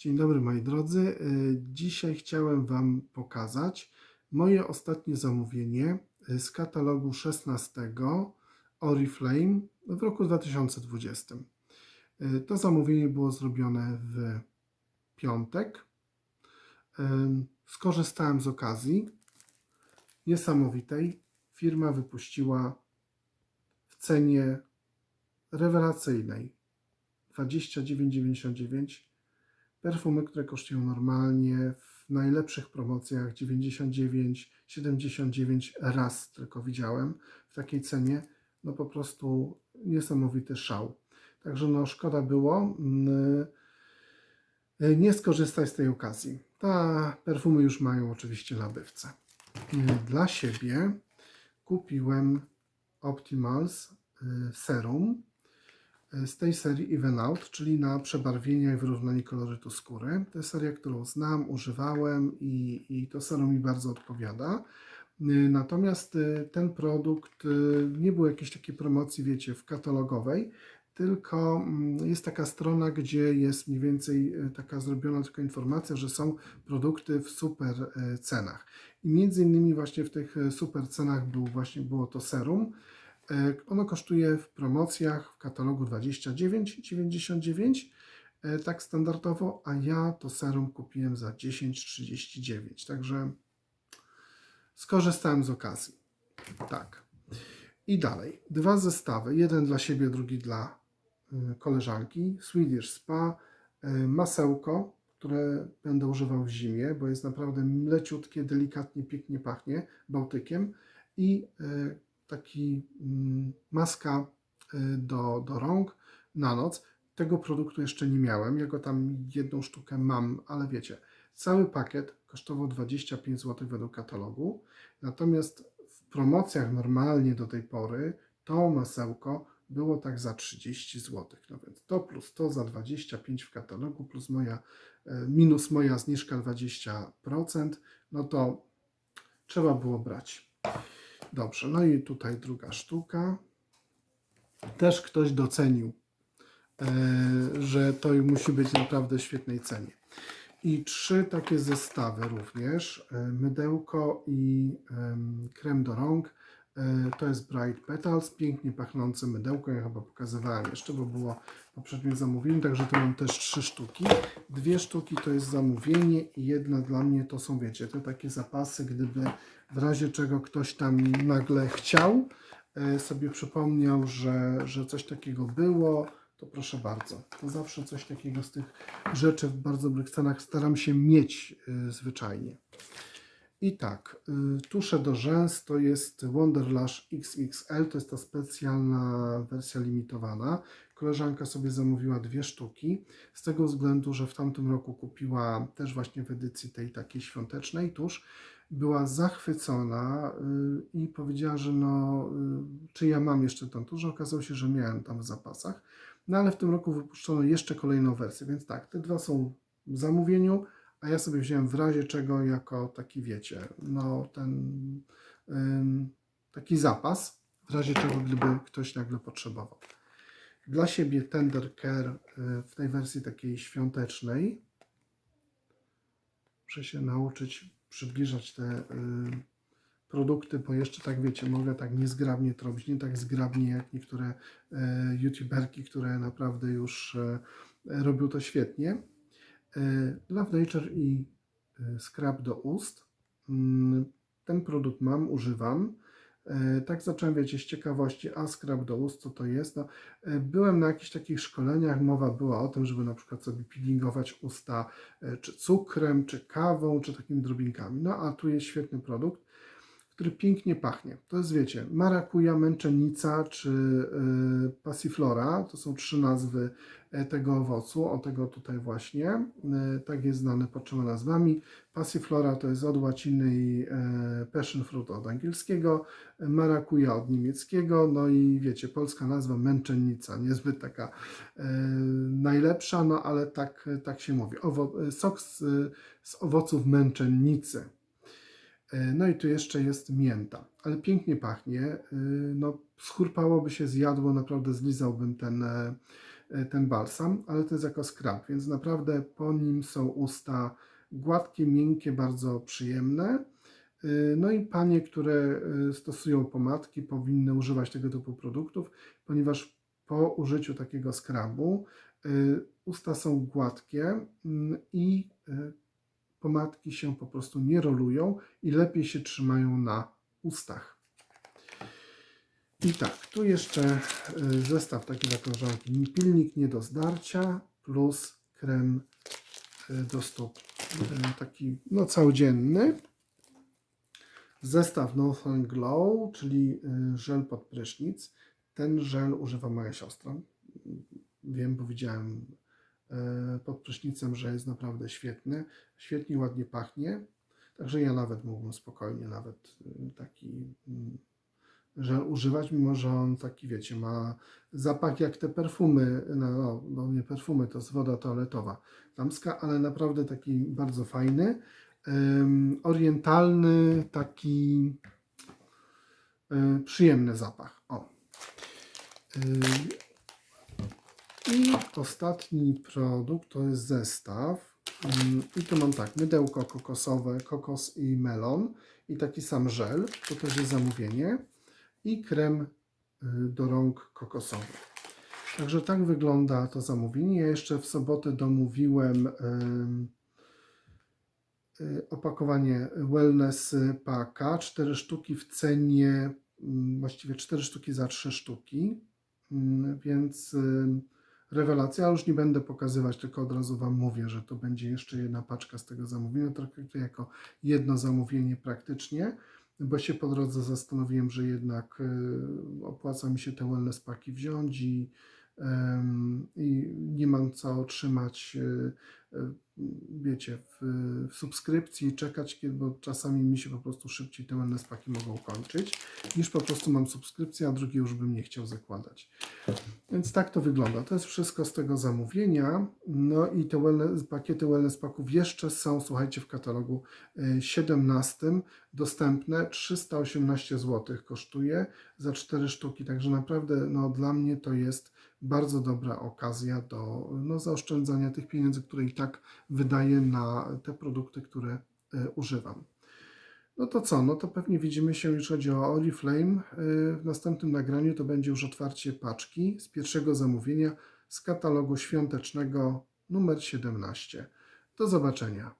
Dzień dobry moi drodzy. Y, Dzisiaj chciałem Wam pokazać moje ostatnie zamówienie y, z katalogu 16 Oriflame w roku 2020. Y, To zamówienie było zrobione w piątek. Skorzystałem z okazji niesamowitej. Firma wypuściła w cenie rewelacyjnej 29,99 perfumy, które kosztują normalnie w najlepszych promocjach 99, 79 raz tylko widziałem w takiej cenie. No po prostu niesamowity szał. Także no szkoda było mm, y, nie skorzystać z tej okazji. Ta perfumy już mają oczywiście nabywcę. Y, Dla siebie kupiłem Optimals y, Serum z tej serii Even Out, czyli na przebarwienia i wyrównanie kolorytu skóry. To jest seria, którą znam, używałem i, i to serum mi bardzo odpowiada. Natomiast y, ten produkt y, nie był jakiejś takiej promocji, wiecie, w katalogowej, tylko mm, jest taka strona, gdzie jest mniej więcej y, taka zrobiona tylko informacja, że są produkty w super cenach. I między innymi właśnie w tych super cenach był właśnie było to serum. E, Ono kosztuje w promocjach w katalogu 29,99 e, tak standardowo, a ja to serum kupiłem za 10,39. Także skorzystałem z okazji. Tak. I dalej. Dwa zestawy. Jeden dla siebie, drugi dla y, koleżanki. Swedish Spa. y, Masełko, które będę używał w zimie, bo jest naprawdę leciutkie, delikatnie, pięknie pachnie Bałtykiem. I y, taki mm, maska y, do, do rąk na noc. Tego produktu jeszcze nie miałem. Ja go tam jedną sztukę mam, ale wiecie, cały pakiet kosztował 25 zł według katalogu. Natomiast w promocjach normalnie do tej pory to masełko było tak za 30 zł. No więc to plus to za 25 w katalogu, plus moja, e, minus moja zniżka 20%, no to trzeba było brać. Dobrze, no i tutaj druga sztuka. Też ktoś docenił, e, że to musi być naprawdę w świetnej cenie. I trzy takie zestawy również. e, Mydełko i em, krem do rąk. E, To jest Bright Petals, pięknie pachnące mydełko. Ja chyba pokazywałem jeszcze, bo było poprzednie zamówienie, także tu mam też trzy sztuki. Dwie sztuki to jest zamówienie i jedna dla mnie to są, wiecie, te takie zapasy, gdyby w razie czego ktoś tam nagle chciał, e, sobie przypomniał, że, że coś takiego było, to proszę bardzo. To zawsze coś takiego z tych rzeczy w bardzo dobrych cenach staram się mieć y, zwyczajnie. I tak, y, tusze do rzęs to jest Wonderlash XXL, to jest ta specjalna wersja limitowana. Koleżanka sobie zamówiła dwie sztuki, z tego względu, że w tamtym roku kupiła też właśnie w edycji tej takiej świątecznej tusz. Była zachwycona y, i powiedziała, że no, y, czy ja mam jeszcze tą tusz. Okazało się, że miałem tam w zapasach. No ale w tym roku wypuszczono jeszcze kolejną wersję, więc tak, te dwa są w zamówieniu, a ja sobie wziąłem w razie czego jako taki, wiecie, no ten taki zapas, w razie czego gdyby ktoś nagle potrzebował. Dla siebie Tender Care y, w tej wersji takiej świątecznej. Muszę się nauczyć przybliżać te y, produkty, bo jeszcze tak wiecie, mogę tak niezgrabnie to robić, nie tak zgrabnie jak niektóre e, youtuberki, które naprawdę już e, robią to świetnie. E, Love Nature i e, Scrub do ust. Mm, Ten produkt mam, używam. E, Tak zacząłem, wiecie, z ciekawości, a scrub do ust, co to jest? No, byłem na jakichś takich szkoleniach, mowa była o tym, żeby na przykład sobie peelingować usta czy cukrem, czy kawą, czy takimi drobinkami. No a tu jest świetny produkt który pięknie pachnie. To jest, wiecie, marakuja, męczennica czy y, passiflora. To są trzy nazwy e, tego owocu, o tego tutaj właśnie. Y, tak jest znany pod trzema nazwami. Passiflora to jest od łaciny i e, passion fruit od angielskiego, marakuja od niemieckiego, no i wiecie, polska nazwa męczennica, niezbyt taka e, najlepsza, no ale tak, tak się mówi. Owo, sok z, z owoców męczennicy. E, No i tu jeszcze jest mięta, ale pięknie pachnie. E, No, schurpałoby się, zjadło, naprawdę zlizałbym ten, e, ten balsam, ale to jest jako skrab, więc naprawdę po nim są usta gładkie, miękkie, bardzo przyjemne. No i panie, które stosują pomadki, powinny używać tego typu produktów, ponieważ po użyciu takiego skrabu usta są gładkie mm, i pomadki się po prostu nie rolują i lepiej się trzymają na ustach. I tak, tu jeszcze y, zestaw taki dla koleżanki. Pilnik nie do zdarcia plus krem y, do stóp. Y, Taki no całodzienny. Zestaw Northern Glow, czyli żel pod prysznic. Ten żel używa moja siostra. Wiem, bo widziałem pod prysznicem, że jest naprawdę świetny. Świetnie, ładnie pachnie. Także ja nawet mógłbym spokojnie nawet y, taki mm, żel używać, mimo że on taki, wiecie, ma zapach jak te perfumy, no, no, nie perfumy, to jest woda toaletowa damska, ale naprawdę taki bardzo fajny, em, orientalny, taki e, przyjemny zapach. O. Y, I ostatni produkt to jest zestaw. Mm, I tu mam tak, mydełko kokosowe, kokos i melon i taki sam żel, to też jest zamówienie i krem y, do rąk kokosowy. Także tak wygląda to zamówienie. Ja jeszcze w sobotę domówiłem y, opakowanie Wellness Paka, 4 sztuki w cenie, mm, właściwie 4 sztuki za 3 sztuki, Mm, więc rewelacja. Już nie będę pokazywać, tylko od razu Wam mówię, że to będzie jeszcze jedna paczka z tego zamówienia. Traktuję jako jedno zamówienie praktycznie, bo się po drodze zastanowiłem, że jednak y, opłaca mi się te wellness paki wziąć i, i nie mam co trzymać, y, y, wiecie, w, w subskrypcji i czekać, kiedy, bo czasami mi się po prostu szybciej te wellness paki mogą kończyć, niż po prostu mam subskrypcję, a drugi już bym nie chciał zakładać. Więc tak to wygląda. To jest wszystko z tego zamówienia. No i te wellness, pakiety wellness paków jeszcze są, słuchajcie, w katalogu y, 17 dostępne. 318 zł kosztuje za 4 sztuki. Także naprawdę no, dla mnie to jest bardzo dobra okazja do no, zaoszczędzania tych pieniędzy, które i tak wydaję na te produkty, które y, używam. No to co? No to pewnie widzimy się, już chodzi o Oriflame. y, W następnym nagraniu to będzie już otwarcie paczki z pierwszego zamówienia z katalogu świątecznego numer 17. Do zobaczenia.